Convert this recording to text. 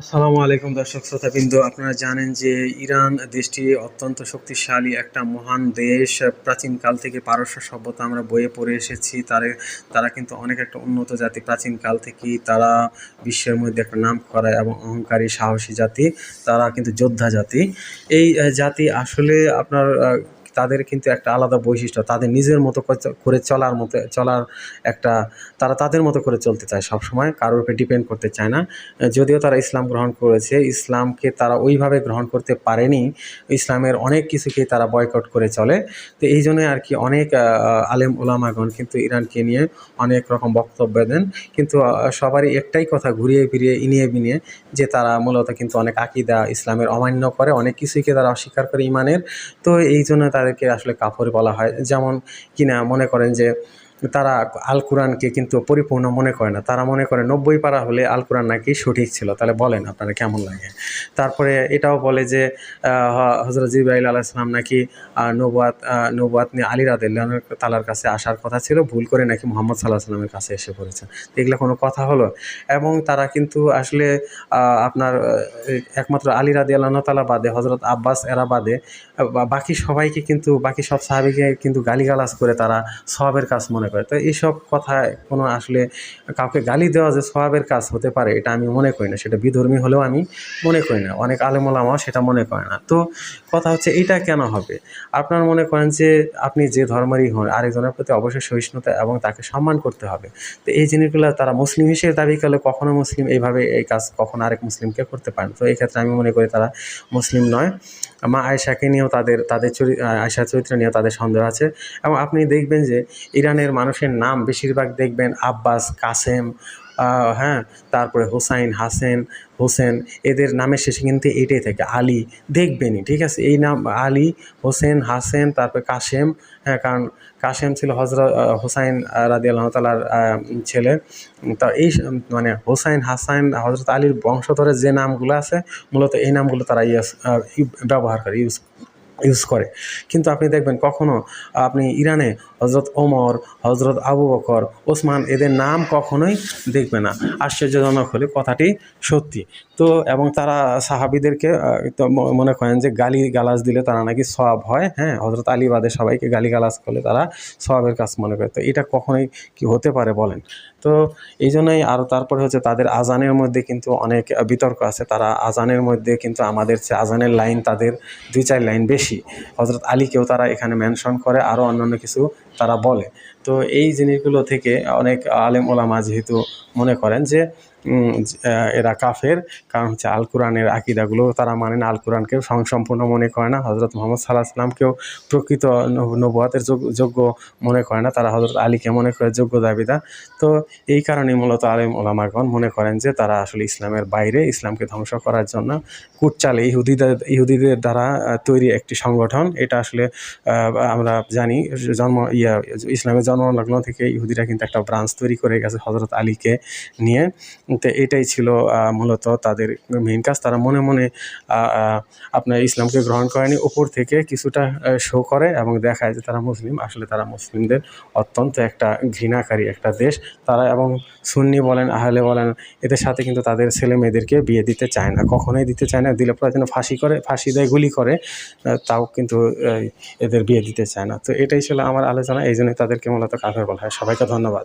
আসসালামু আলাইকুম দর্শক শ্রোতাবৃন্দ, আপনারা জানেন যে ইরান দেশটি অত্যন্ত শক্তিশালী একটা মহান দেশ। প্রাচীনকাল থেকে পারস্য সভ্যতা আমরা বইয়ে পড়ে এসেছি। তারা তারা কিন্তু অনেক একটা উন্নত জাতি। প্রাচীনকাল থেকেই তারা বিশ্বের মধ্যে একটা নাম করা এবং অহংকারী, সাহসী জাতি। তারা কিন্তু যোদ্ধা জাতি। এই জাতি আসলে আপনার তাদের কিন্তু একটা আলাদা বৈশিষ্ট্য, তাদের নিজের মতো করে- চলার মতো, চলার একটা, তারা তাদের মতো করে চলতে চায় সবসময়, কারোর উপরে ডিপেন্ড করতে চায় না। যদিও তারা ইসলাম গ্রহণ করেছে, ইসলামকে তারা ওইভাবে গ্রহণ করতে পারেনি, ইসলামের অনেক কিছুকেই তারা বয়কট করে চলে। তো এই জন্যই আর কি অনেক আলেম ওলামাগণ কিন্তু ইরানকে নিয়ে অনেক রকম বক্তব্য দেন। কিন্তু সবারই একটাই কথা ঘুরিয়ে ফিরিয়ে, ইনিয়ে বিনিয়ে, যে তারা মূলত কিন্তু অনেক আকিদা ইসলামের অমান্য করে, অনেক কিছুকে তারা অস্বীকার করে ইমানের। তো এই জন্য তাদেরকে আসলে কাফর বলা হয়। যেমন কিনা মনে করেন যে তারা আল কোরআনকে কিন্তু পরিপূর্ণ মনে করে না। তারা মনে করে নব্বই পারা হলে আল কোরআন নাকি সঠিক ছিল। তাহলে বলেন আপনারা কেমন লাগে? তারপরে এটাও বলে যে হজরত জিব্রাইল আলাইসলাম নাকি আহ, নবুয়াত আহ, নিয়ে আলী তালার কাছে আসার কথা ছিল। ভুল করে নাকি মোহাম্মদ সাল্লাহ সাল্লামের কাছে এসে পড়েছে। এগুলো কোনো কথা হলো? এবং তারা কিন্তু আসলে আপনার একমাত্র আলী রাদি আল্লাহ তালা বাদে হজরত আব্বাস এরা বাদে বাকি সবাইকে কিন্তু বাকি সব সাহাবিকে কিন্তু গালিগালাজ করে তারা সবের কাজ মনে করে তো এইসব কথা কোনো আসলে কাউকে গালি দেওয়া যে সবাবের কাজ হতে পারে, এটা আমি মনে করি না। সেটা বিধর্মী হলেও আমি মনে করি না। অনেক আলেমোলামাও সেটা মনে করে না। তো কথা হচ্ছে, এটা কেন হবে? আপনার মনে করেন যে আপনি যে ধর্মেরই হন, আরেকজনের প্রতি অবশ্যই সহিষ্ণুতা এবং তাকে সম্মান করতে হবে। তো এই জিনিসগুলো তারা মুসলিম হিসেবে দাবি করলে কখনো মুসলিম এইভাবে এই কাজ কখনো আরেক মুসলিমকে করতে পারেন তো এই ক্ষেত্রে আমি মনে করি তারা মুসলিম নয়। মা আয়েশাকে নিয়েও তাদের তাদের চরি, আয়েশার চরিত্র নিয়েও তাদের সন্দেহ আছে। এবং আপনি দেখবেন যে ইরানের মানুষের নাম বেশিরভাগ দেখবেন আব্বাস, কাসেম হ্যাঁ তারপরে হোসাইন, হাসেন, হোসেন, এদের নামের শেষে কিন্তু এটাই থাকে, আলী, দেখবেনই, ঠিক আছে? এই নাম আলী, হোসেন, হাসেন, তারপরে কাসেম হ্যাঁ কারণ কাসেম ছিল হজরত হোসাইন রাদি আল্লাহ তালার ছেলে। তা এই মানে হোসাইন, হাসাইন, হজরত আলীর বংশধরের যে নামগুলো আছে, মূলত এই নামগুলো তারা ইউজ ব্যবহার করে, ইউজ ইউজ করে। কিন্তু আপনি দেখবেন কখনো আপনি ইরানে হজরত ওমর হজরত আবু বকর, ওসমান এদের নাম কখনোই দেখবে না। আশ্চর্যজনক হলে কথাটি সত্যি। তো এবং তারা সাহাবিদেরকে মনে করেন যে গালি গালাজ দিলে তারা নাকি সওয়াব হয় হ্যাঁ? হজরত আলী বাদে সবাইকে গালি গালাজ করলে তারা সওয়াবের কাজ মনে করে। তো এটা কখনোই কি হতে পারে বলেন? তো এই জন্যই আরও তারপরে হচ্ছে তাদের আজানের মধ্যে কিন্তু অনেক বিতর্ক আছে। তারা আজানের মধ্যে কিন্তু আমাদের চেয়ে আজানের লাইন তাদের দুই চার লাইন বেশি। হজরত আলীকেও তারা এখানে মেনশন করে আরও অন্যান্য কিছু তারা বলে। তো এই জিনিসগুলো থেকে অনেক আলেম ওলামা যেহেতু মনে করেন যে এরা কাফের, কারণ হচ্ছে আল কোরআনের আকিদাগুলো তারা মানে না আল কোরআনকে সংসম্পূর্ণ মনে করে না। হজরত মোহাম্মদ সাল্লাহ সাল্লামকেও প্রকৃত নব- নবুয়াতের যোগ- যোগ্য মনে করে না। তারা হজরত আলীকে মনে করে যোগ্য দাবিদার। তো এই কারণে মূলত আলেম ওলামাগণ মনে করেন যে, তারা আসলে ইসলামের বাইরে, ইসলামকে ধ্বংস করার জন্য কুটচালে ইহুদিদের ইহুদিদের দ্বারা তৈরি একটি সংগঠন। এটা আসলে আমরা জানি, জন্ম, ইয়া ইসলামের জন্মলগ্ন থেকে ইহুদিরা কিন্তু একটা ব্রাঞ্চ তৈরি করে গেছে হজরত আলীকে নিয়ে। তো এটাই ছিল মূলত তাদের মেইন কাজ। তারা মনে মনে আপনার ইসলামকে গ্রহণ করেনি। উপর থেকে কিছুটা শো করে এবং দেখায় যে তারা মুসলিম। আসলে তারা মুসলিমদের অত্যন্ত একটা ঘৃণাকারী একটা দেশ। তারা এবং সুন্নি বলেন, আহলে বলেন, এদের সাথে কিন্তু তাদের ছেলে মেয়েদেরকে বিয়ে দিতে চায় না। কখনোই দিতে চায় না। দিলে পরে যেন ফাঁসি করে, ফাঁসি দেয়, গুলি করে তাও কিন্তু এদের বিয়ে দিতে চায় না। তো এটাই ছিল আমার আলোচনা। এই জন্যই তাদেরকে মূলত কাফের বলা হয়। সবাইকে ধন্যবাদ।